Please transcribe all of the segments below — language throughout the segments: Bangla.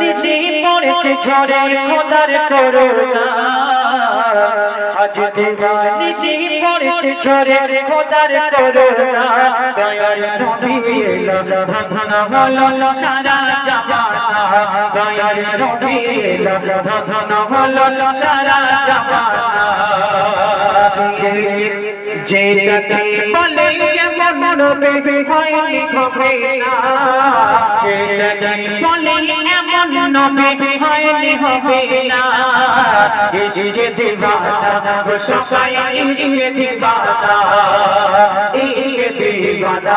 নিশি পড়েছে ঝরে খোদার করোনা আজ দিবানিশি পড়েছে ঝরে খোদার করোনা দয়ার নবী এলো ধন হলো সারা জামানা। দয়ার নবী এলো ধন হলো সারা জামানা। যেটাকে বলে এমন হবে না বলে এমন হবে না ইশকে দিবানা সবাই ইশকে দিবানা ইশকে দিবানা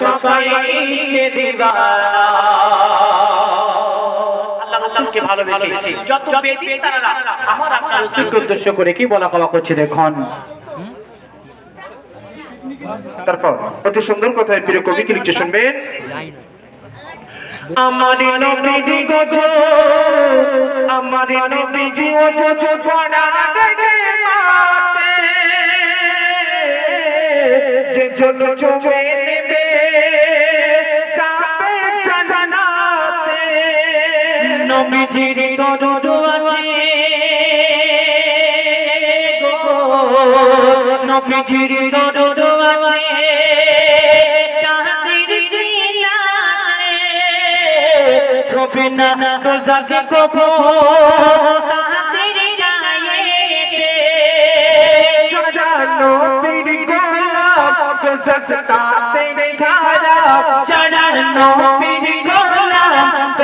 সবাই ইশকে দিবানা রাসূলকে ভালোবেসে যত বেদিন তারা আমার আপনার রাসূলকে উদ্দেশ্য করে কি বলা কওয়া করছে দেখুন? তারপর অতি সুন্দর কথায় প্রিয় কবি কি লিখছে শুনবেন আমার নবী গজ আমার নবী গজ পড়া গে মাতে। যে ছোট চোখে নেবে যাবে জানাতে নবীজির দরদ আছে গো। নবীজির দরদ আছে চাঁদের সিনাতে ছবি না রোজাকে কবো তাদের গায়েতে জানো পীর গোলাপ কে সস্তাতে খারা জানো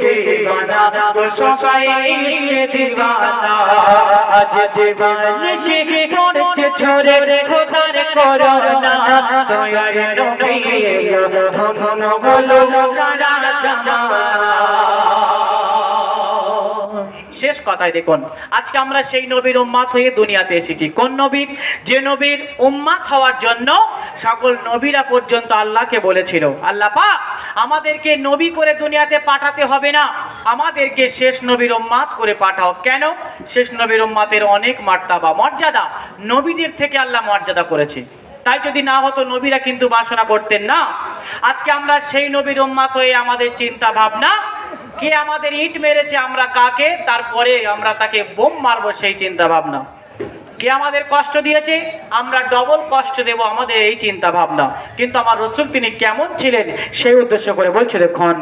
দিবানা তো সবাই ইশকে দিবানা আজ দিবানা শিখে করছে ছোরে খোদার করোনা দয়ার নবী ধন বলো সারা জামানা শেষ কথায় দেখুন, আজকে আমরা সেই নবীর উম্মাত হয়ে দুনিয়াতে এসেছি। কোন নবীর? যে নবীর উম্মাত হওয়ার জন্য সকল নবীরা পর্যন্ত আল্লাহকে বলেছিল। আল্লাহ পা আমাদেরকে নবী করে দুনিয়াতে পাঠাতে হবে না। আমাদেরকে শেষ নবীর উম্মাত করে পাঠাও। কেন? শেষ নবীর উম্মাতের অনেক মার্তাবা মর্যাদা নবীদের থেকে আল্লাহ মর্যাদা করেছে। তাই যদি না হতো, নবীরা কিন্তু বাসনা করতেন না। আজকে আমরা সেই নবীর উম্মাত হয়ে আমাদের চিন্তা ভাবনা কে আমাদের ইট মেরেছে আমরা কাকে? তারপরে আমরা তাকে বোম মারবো সেই চিন্তা ভাবনা কে আমাদের কষ্ট দিয়েছে? আমরা ডবল কষ্ট দেব আমাদের এই চিন্তা ভাবনা কিন্তু আমার রসুল তিনি কেমন ছিলেন সেই উদ্দেশ্য করে বলছে, দেখুন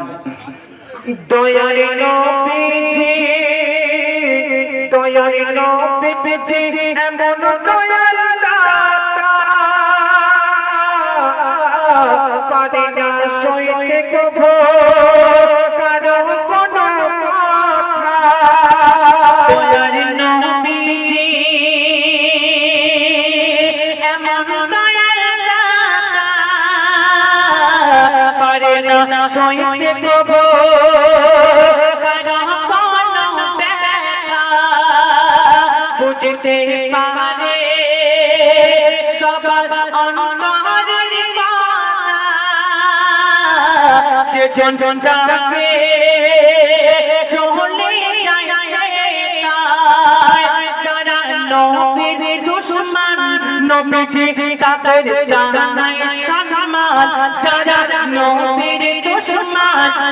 পারে না সইতে সইতে ব্যথা বুঝতে পারে সবার কথা যে জন জন ডাকে চলে যায় যারা নবীর দুশ্মন নবীজি তাদের জানায় সম্মান যারা দুশ্মন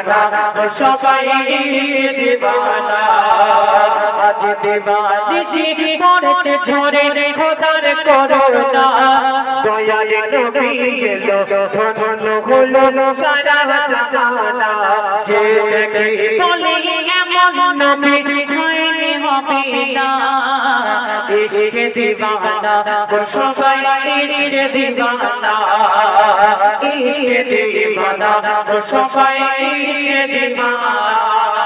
দিবানা সবাই দিবানা। আজ দিবানিশি পড়েছে ঝরে খোদার করোনা দয়াল নবী হয়নি হবে না ইশকে দিবানা ও সবাই ইশকে দিবানা দিবানা